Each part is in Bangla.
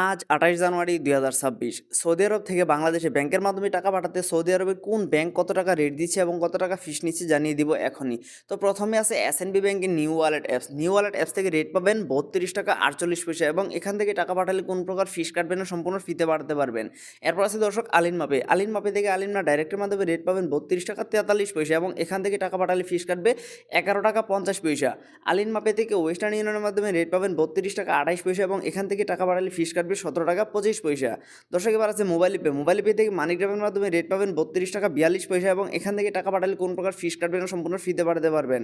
আজ আঠাশ জানুয়ারি দুই হাজার ছাব্বিশ। সৌদি আরব থেকে বাংলাদেশে ব্যাংকের মাধ্যমে টাকা পাঠাতে সৌদি আরবে কোন ব্যাংক কত টাকা রেট দিচ্ছে এবং কত টাকা ফিস নিচ্ছে জানিয়ে দিব এখনই। তো প্রথমে আছে এস এন বি ব্যাংকের new wallet apps new wallet apps থেকে রেট পাবেন বত্রিশ টাকা আটচল্লিশ পয়সা এবং এখান থেকে টাকা পাঠালে কোন প্রকার ফিস কাটবেন না সম্পূর্ণ ফিতে পাঠাতে পারবেন। এরপর আছে দর্শক আলিন মাপে আলিন মাপে থেকে আলিন মা ডাইরেক্টের মাধ্যমে রেট পাবেন বত্রিশ টাকা তেতাল্লিশ পয়সা এবং এখান থেকে টাকা পাঠালে ফিস কাটবে এগারো টাকা পঞ্চাশ পয়সা। আলিন মাপে থেকে ওয়েস্টার্ন ইউনিয়নের মাধ্যমে রেট পাবেন বত্রিশ টাকা আঠাইশ পয়সা এবং এখান থেকে টাকা পাঠালে ফিস কাটবে সতেরো টাকা পঁচিশ পয়সা। দর্শক, এবার আছে মোবাইল পে। মোবাইল পে থেকে মানিগ্রামের মাধ্যমে রেট পাবেন বত্রিশ টাকা বিয়াল্লিশ পয়সা এবং এখান থেকে টাকা পাঠালে কোন প্রকার ফিস কাটবে না সম্পূর্ণ ফ্রিতে পাঠাতে পারবেন।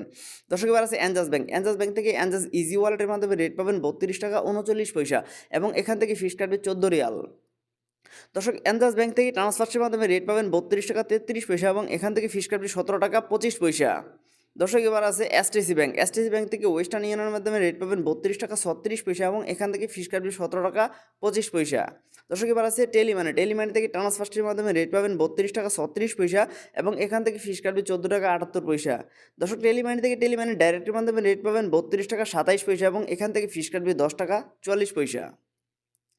দর্শক, এবার আছে অ্যাঞ্জাস ব্যাংক অ্যাঞ্জাস ব্যাংক থেকে অ্যাঞ্জাস ইজি ওয়ালেটের মাধ্যমে রেট পাবেন বত্রিশ টাকা উনচল্লিশ পয়সা এবং এখান থেকে ফিস কাটবে চোদ্দ রিয়াল। দর্শক অ্যান্দাস ব্যাংক থেকে ট্রান্সফার্সের মাধ্যমে রেট পাবেন বত্রিশ টাকা তেত্রিশ পয়সা এবং এখান থেকে ফিস কাটবে সতেরো টাকা পঁচিশ পয়সা। দর্শক, এবার আছে এসটিসি ব্যাংক এসটিসি ব্যাংক থেকে ওয়েস্টার্ন ইউনিয়নের মাধ্যমে রেট পাবেন বত্রিশ টাকা ছত্রিশ পয়সা এবং এখান থেকে ফিস কাটবে সতেরো টাকা পঁচিশ পয়সা। দর্শক, এবার আছে টেলিমানি টেলিমানি থেকে ট্রান্সফার্সের মাধ্যমে রেট পাবেন বত্রিশ টাকা ছত্রিশ পয়সা এবং এখান থেকে ফিস কাটবে চোদ্দ টাকা আটাত্তর পয়সা। দর্শক টেলিমানি থেকে টেলিমানি ডাইরেক্টের মাধ্যমে রেট পাবেন বত্রিশ টাকা সাতাইশ পয়সা এবং এখান থেকে ফিস কাটবে দশ টাকা চুয়াল্লিশ পয়সা।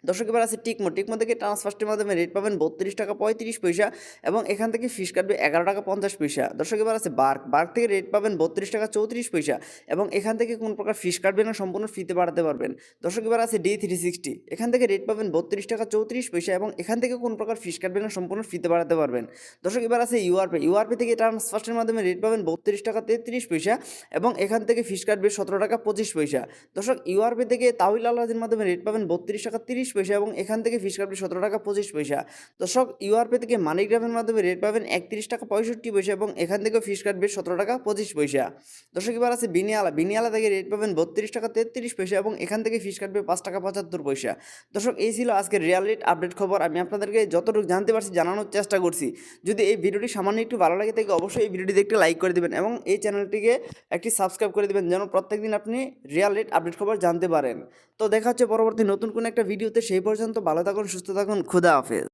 দর্শক এবার আছে টিকমো। টিকমো থেকে ট্রান্সফার্স্টের মাধ্যমে রেট পাবেন বত্রিশ টাকা পঁয়ত্রিশ পয়সা এবং এখান থেকে ফিস কাটবে এগারো টাকা পঞ্চাশ পয়সা। দর্শক এবার আছে বার্ক বার্ক থেকে রেট পাবেন বত্রিশ টাকা চৌত্রিশ পয়সা এবং এখান থেকে কোন প্রকার ফিস কাটবে না, সম্পূর্ণ ফিতে বাড়াতে পারবেন। দর্শক এবার আছে ডি থ্রি সিক্সটি এখান থেকে রেট পাবেন বত্রিশ টাকা চৌত্রিশ পয়সা এবং এখান থেকে কোন প্রকার ফিস কাটবে না, সম্পূর্ণ ফিতে বাড়াতে পারবেন। দর্শক এবার আছে ইউআরপি ইউআরপি থেকে ট্রান্সফার্স্টের মাধ্যমে রেট পাবেন বত্রিশ টাকা তেত্রিশ পয়সা এবং এখান থেকে ফিস কাটবে সতেরো টাকা পঁচিশ পয়সা। দর্শক ইউআরপি থেকে তাউল আল্লাহের মাধ্যমে রেট পাবেন বত্রিশ টাকা তিরিশ পয়সা এবং এখান থেকে ফিস কাটবে সতেরো টাকা পঁচিশ পয়সা। দর্শক ইউআরপি থেকে মানিগ্রামের মাধ্যমে রেট পাবেন একত্রিশ টাকা পঁয়ষট্টি পয়সা এবং এখান থেকে ফিস কাটবে সতেরো টাকা পঁচিশ পয়সা। দর্শক, এবার আছে বিনিয়ালা। বিনিয়ালা থেকে রেট পাবেন বত্রিশ টাকা তেত্রিশ পয়সা এবং এখান থেকে ফিস কাটবে পাঁচ টাকা পঁচাত্তর পয়সা। দর্শক, এই ছিল আজকের রিয়াল রেট আপডেট খবর। আমি আপনাদেরকে যতটুকু জানতে পারছি, জানানোর চেষ্টা করছি। যদি এই ভিডিওটি সামান্য একটু ভালো লাগে থাকে, অবশ্যই এই ভিডিওটি একটি লাইক করে দেবেন এবং এই চ্যানেলটিকে একটি সাবস্ক্রাইব করে দেবেন, যেন প্রত্যেকদিন আপনি রিয়াল রেট আপডেট খবর জানতে পারেন। তো দেখা হচ্ছে পরবর্তী নতুন কোনো একটা ভিডিওতে। সেই পর্যন্ত ভালো থাকুন সুস্থ থাকুন খুদা হাফেজ।